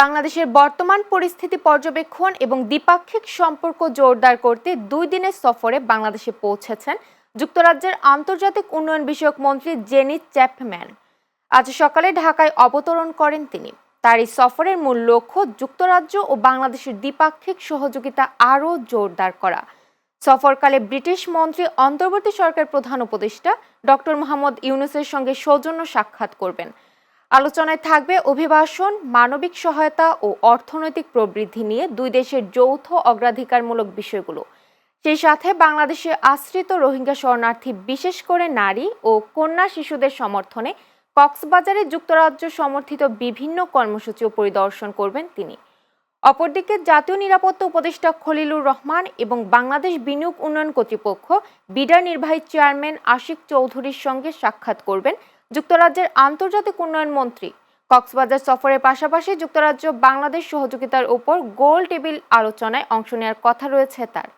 বাংলাদেশের বর্তমান পরিস্থিতি পর্যবেক্ষণ এবং দ্বিপাক্ষিক সম্পর্ক জোরদার করতে দুই দিনের সফরে বাংলাদেশে পৌঁছেছেন যুক্তরাজ্যের আন্তর্জাতিক উন্নয়ন বিষয়ক মন্ত্রী জেনি চ্যাপম্যান। আজ সকালে ঢাকায় অবতরণ করেন তিনি। তার এই সফরের মূল লক্ষ্য যুক্তরাজ্য ও বাংলাদেশের দ্বিপাক্ষিক সহযোগিতা আরও জোরদার করা। সফরকালে ব্রিটিশ মন্ত্রী, অন্তর্বর্তী সরকার প্রধান উপদেষ্টা ডক্টর মোহাম্মদ ইউনুসের সঙ্গে সৌজন্য সাক্ষাৎ করবেন। আলোচনায় থাকবে অভিবাসন, মানবিক সহায়তা ও অর্থনৈতিক প্রবৃদ্ধি নিয়ে দুই দেশের যৌথ অগ্রাধিকারমূলক বিষয়গুলো। সেই সাথে বাংলাদেশে আশ্রিত রোহিঙ্গা শরণার্থী বিশেষ করে নারী ও কন্যা শিশুদের সমর্থনে কক্সবাজারে যুক্তরাজ্য সমর্থিত বিভিন্ন কর্মসূচিও পরিদর্শন করবেন তিনি। অপরদিকে জাতীয় নিরাপত্তা উপদেষ্টা খলিলুর রহমান এবং বাংলাদেশ বিনিয়োগ উন্নয়ন কর্তৃপক্ষ বিডার নির্বাহী চেয়ারম্যান আশিক চৌধুরীর সঙ্গে সাক্ষাৎ করবেন যুক্তরাজ্যের আন্তর্জাতিক উন্নয়ন মন্ত্রী কক্সবাজার সফরের পাশাপাশি যুক্তরাজ্য বাংলাদেশ সহযোগিতার উপর গোল টেবিল আলোচনায় অংশ নেওয়ার কথা রয়েছে তার।